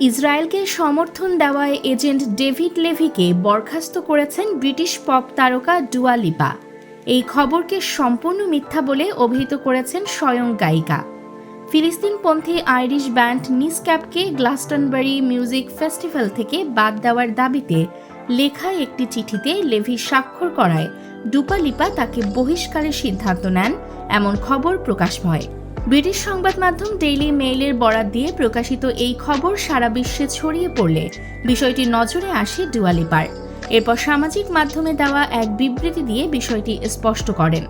ইসরায়েলকে সমর্থন দেওয়ায় এজেন্ট ডেভিড লেভিকে বরখাস্ত করেছেন ব্রিটিশ পপ তারকা ডুয়া লিপা। এই খবরকে সম্পূর্ণ মিথ্যা বলে অভিহিত করেছেন স্বয়ং গায়িকা। ফিলিস্তিনপন্থী আইরিশ ব্যান্ড নিসক্যাপকে গ্লাস্টনবারি মিউজিক ফেস্টিভ্যাল থেকে বাদ দেওয়ার দাবিতে লেখা একটি চিঠিতে লেভি স্বাক্ষর করায় ডুপালিপা তাকে বহিষ্কারের সিদ্ধান্ত নেন, এমন খবর প্রকাশ হয় ব্রিটিশ সংবাদ মাধ্যম ডেইলি মেইলের বরাত দিয়ে প্রকাশিত এই খবর সারা বিশ্বে ছড়িয়ে পড়লে বিষয়টি নজরে আসে ডুয়ালিপার এরপর সামাজিক মাধ্যমে দেওয়া এক বিবৃতি দিয়ে বিষয়টি স্পষ্ট করেন।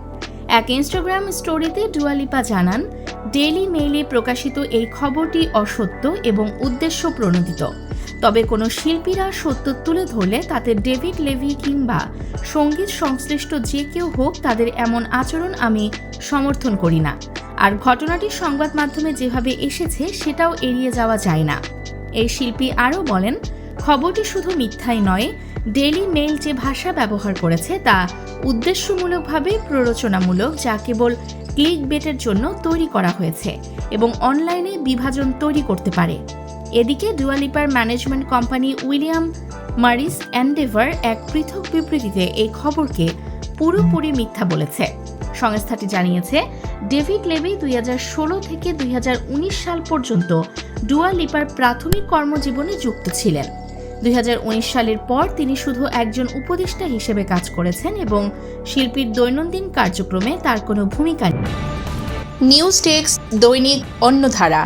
এক ইনস্টাগ্রাম স্টোরিতে ডুয়ালিপা জানান, ডেইলি মেইলে প্রকাশিত এই খবরটি অসত্য এবং উদ্দেশ্য প্রণোদিত। তবে কোনো শিল্পীরা সত্য তুলে ধরলে তাতে ডেভিড লেভি কিংবা সংগীত সংশ্লিষ্ট যে কেউ হোক তাদের এমন আচরণ আমি সমর্থন করি না। আর ঘটনাটি সংবাদ মাধ্যমে যেভাবে এসেছে সেটাও এড়িয়ে যাওয়া যায় না। এই শিল্পী আরও বলেন, খবরটি শুধু মিথ্যাই নয় ডেইলি মেইল যে ভাষা ব্যবহার করেছে তা উদ্দেশ্যমূলকভাবে প্ররোচনামূলক, যা কেবল ক্লিক বেটের জন্য তৈরি করা হয়েছে এবং অনলাইনে বিভাজন তৈরি করতে পারে। এদিকে ডুয়ালিপার ম্যানেজমেন্ট কোম্পানি উইলিয়াম মারিস অ্যান্ডেভার এক পৃথক বিবৃতিতে এই খবরকে পুরোপুরি মিথ্যা বলেছে। সংস্থাটি জানিয়েছে, ডেভিড লেভি দুই থেকে দুই হাজার উনিশ সাল পর্যন্ত ডুয়া লিপার প্রাথমিক কর্মজীবনে যুক্ত ছিলেন। দুই হাজার উনিশ সালের পর তিনি শুধু একজন উপদেষ্টা হিসেবে কাজ করেছেন এবং শিল্পীর দৈনন্দিন কার্যক্রমে তার কোনো ভূমিকা নেই। নিউজ টেক্স দৈনিক অন্যধারা